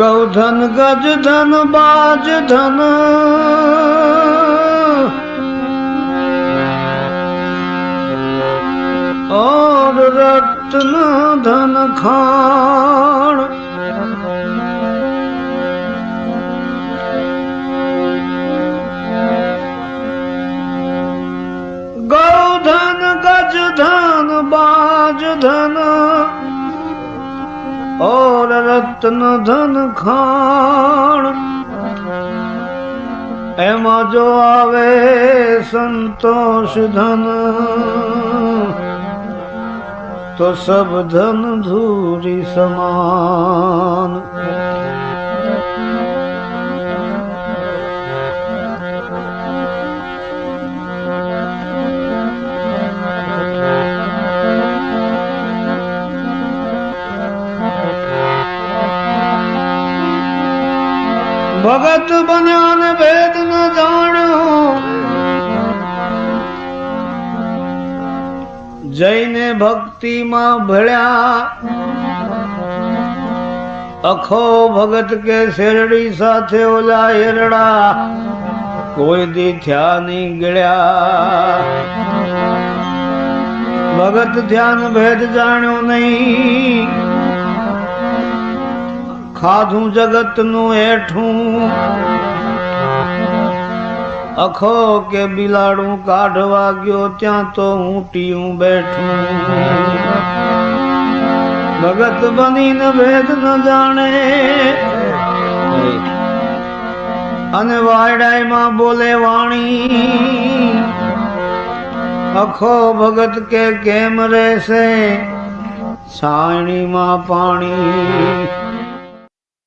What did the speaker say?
ગૌધન ગજ ધન બાજ ધન ઓર રત્ન ધન ખાણ ગૌધન ગજ ધન બાજ ધન રત્ન ધન ખાણ. એમાં જો આવે સંતોષ ધન તો સબ ધન ધૂરી સમાન. ભગત બન્યા ભેદ ન જાણ્યો. જઈને ભક્તિમાં ભળ્યા. અખો ભગત કે શેરડી સાથે ઓલા હેરડા કોઈ દી થયા નહીં ગળ્યા. ભગત ધ્યાન ભેદ જાણ્યો નહીં. ખાધું જગતનું હેઠું. અખો કે બિલાડું કાઢવા ગયો, ત્યાં તો ઊંટિયું બેઠું. ભગત બનીને ભેદ ન જાણે. અને વાયડાઈમાં બોલે વાણી. અખો ભગત કે કેમ રહેશે? છાણીમાં પાણી.